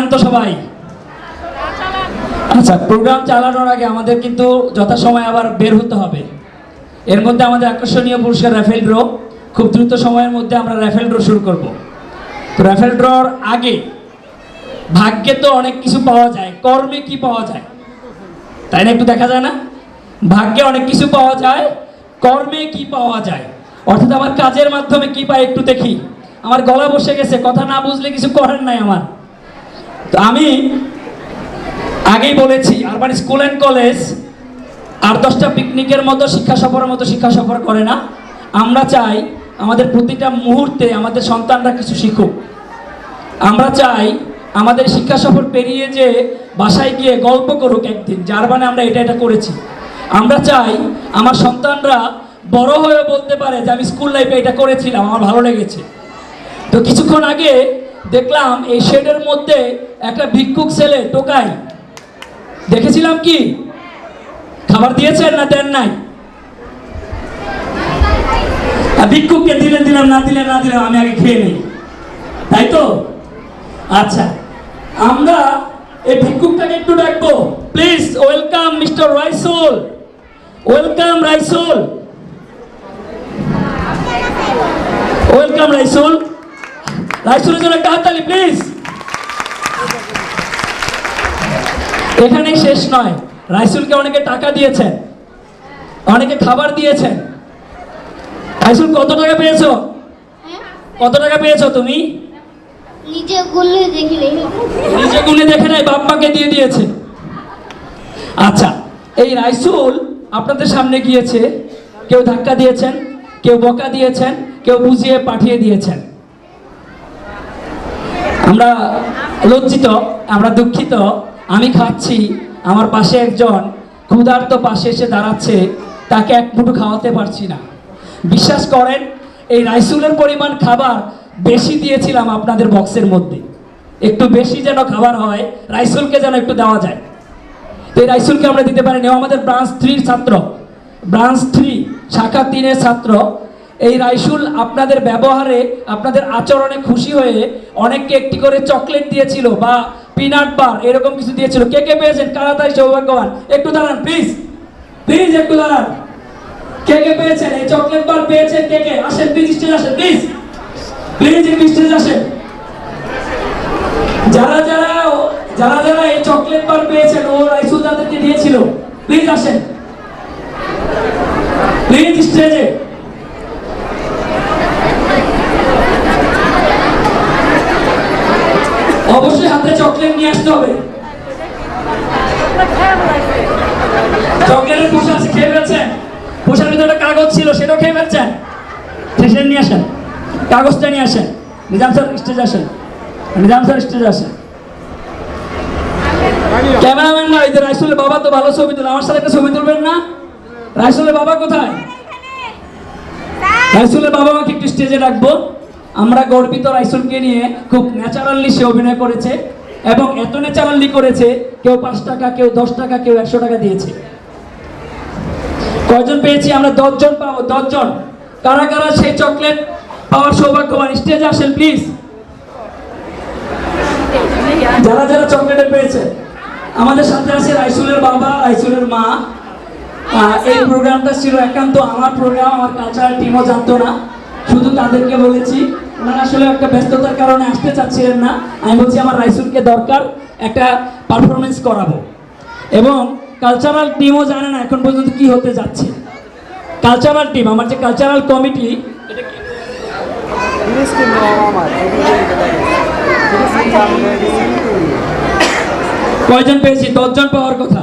ক্লান্ত সবাই। আচ্ছা প্রোগ্রাম চালানোর আগে আমাদের কিন্তু যথাসময় আবার বের হতে হবে। এর মধ্যে আমাদের আকর্ষণীয় পুরস্কার র্যাফেল ড্র খুব দ্রুত সময়ের মধ্যে আমরা র্যাফেল ড্র শুরু করব। তো র্যাফেল ড্রর আগে ভাগ্যে তো অনেক কিছু পাওয়া যায়, কর্মে কি পাওয়া যায়? তাই না একটু দেখা যায় না? ভাগ্যে অনেক কিছু পাওয়া যায়, কর্মে কি পাওয়া যায়? অর্থাৎ আমার কাজের মাধ্যমে কি পাই একটু দেখি। আমার গলা বসে গেছে, কথা না বুঝলে কিছু করার নাই আমার। তো আমি আগেই বলেছি আরবান স্কুল অ্যান্ড কলেজ আর দশটা পিকনিকের মতো, শিক্ষা সফরের মতো শিক্ষা সফর করে না। আমরা চাই আমাদের প্রতিটা মুহূর্তে আমাদের সন্তানরা কিছু শিখুক। আমরা চাই আমাদের শিক্ষা সফর পেরিয়ে যে বাসায় গিয়ে গল্প করুক একদিন, যার মানে আমরা এটা এটা করেছি। আমরা চাই আমার সন্তানরা বড় হয়ে বলতে পারে যে আমি স্কুল লাইফে এটা করেছিলাম, আমার ভালো লেগেছে। তো কিছুক্ষণ আগে দেখলাম এই শেডের মধ্যে একটা ভিক্ষুক ছেলে টোকাই দেখেছিলাম কি? খাবার দিয়েছেন না দেন নাই? ভিক্ষুককে দিলে দিলাম না দিলে না দিলাম আমি আগে খেয়ে নিই। তাই তো? আচ্ছা আমরা এই ভিক্ষুকটাকে একটু ডাকবো। Please, welcome mister Raisul. Welcome Raisul. Welcome Raisul. রাইসুলের জন্য একটা হাততালি, প্লিজ। এখানেই শেষ নয়। রাইসুলকে অনেকে টাকা দিয়েছেন অনেকে খাবার দিয়েছেন। রাইসুল কত টাকা পেয়েছ? কত টাকা পেয়েছ তুমি? নিজে গুনে দেখে নাই। বাপ্পাকে দিয়ে দিয়েছে। আচ্ছা এই রাইসুল আপনাদের সামনে গিয়েছে কেউ ধাক্কা দিয়েছেন কেউ বকা দিয়েছেন কেউ বুঝিয়ে পাঠিয়ে দিয়েছেন। আমরা লজ্জিত আমরা দুঃখিত। আমি খাচ্ছি, আমার পাশে একজন ক্ষুধার্ত পাশে এসে দাঁড়াচ্ছে, তাকে এক মুঠো খাওয়াতে পারছি না। বিশ্বাস করেন, এই রাইসুলের পরিমাণ খাবার বেশি দিয়েছিলাম আপনাদের বক্সের মধ্যে। একটু বেশি যেন খাবার হয়, রাইসুলকে যেন একটু দেওয়া যায়। তো এই রাইসুলকে আমরা দিতে পারিনি, ও আমাদের ব্রাঞ্চ থ্রির ছাত্র। ব্রাঞ্চ থ্রি, শাখা তিনের ছাত্র। এই রাইসুল আপনাদের ব্যবহারে, আপনাদের আচরণে খুশি হয়ে অনেককে একটি করে চকলেট দিয়েছিল বা পিনাট বার এরকম কিছু দিয়েছিল। কে কে পেয়েছেন? কারা তাই সৌভাগ্যবান। একটু দাঁড়ান প্লিজ প্লিজ একটু দাঁড়ান। কে কে পেয়েছেন? এই চকলেট বার পেয়েছেন কে কে? আসেন প্লিজ স্টেজ আসেন প্লিজ প্লিজ একটু স্টেজ আসেন। যারা যারা যারা যারা এই চকলেট বার পেয়েছেন, ও রাইসুল তাদেরকে দিয়েছিল। প্লিজ আসেন। প্লিজ স্টেজে অবশ্যই হাতে চকলেট নিয়ে আসতে হবে। চকলেটের আছে খেয়ে ফেলছেন পোষার ভিতরে একটা কাগজ ছিল, সেটাও খেয়ে ফেলছেন সেটা নিয়ে আসেন। কাগজটা নিয়ে আসেন। নিজাম স্যার স্টেজ আসেন। নিজাম স্যার স্টেজে আসেন। ক্যামেরাম্যান না এই যে রাইসুলের বাবা তো ভালো ছবি তোলে। আমার সাথে একটা ছবি তুলবেন না? রাইসুলের বাবা কোথায়? রাইসুলের বাবা মাকে একটু স্টেজে রাখব। আমরা গর্বিত রাইসুলকে নিয়ে খুব ন্যাচারালি সে অভিনয় করেছে। এবং এত ন্যাচারালি করেছে, কেউ পাঁচ টাকা, কেউ দশ টাকা, কেউ একশো টাকা দিয়েছে। কয়জন পেয়েছি? আমরা দশজন পাবো, দশজন। কারা কারা সেই চকলেট পাওয়ার সৌভাগ্যবান? স্টেজে আসেন, প্লিজ। যারা যারা চকলেটে পেয়েছে, আমাদের সাথে আছে রাইসুলের বাবা, রাইসুলের মা। এই প্রোগ্রামটা ছিল একান্ত। আমার প্রোগ্রাম, আমার কালচারাল টিমও জানতো না। শুধু তাদেরকে বলেছি। ওনারা আসলে একটা ব্যস্ততার কারণে আসতে চাচ্ছিলেন না। আমি বলছি, আমার রাইসুলকে দরকার একটা পারফরমেন্স করাবো। এবং কালচারাল টিমও জানে না এখন পর্যন্ত কি হতে যাচ্ছে। কালচারাল টিম আমার যে কালচারাল কমিটি কয়জন পেয়েছি? দশজন পাওয়ার কথা।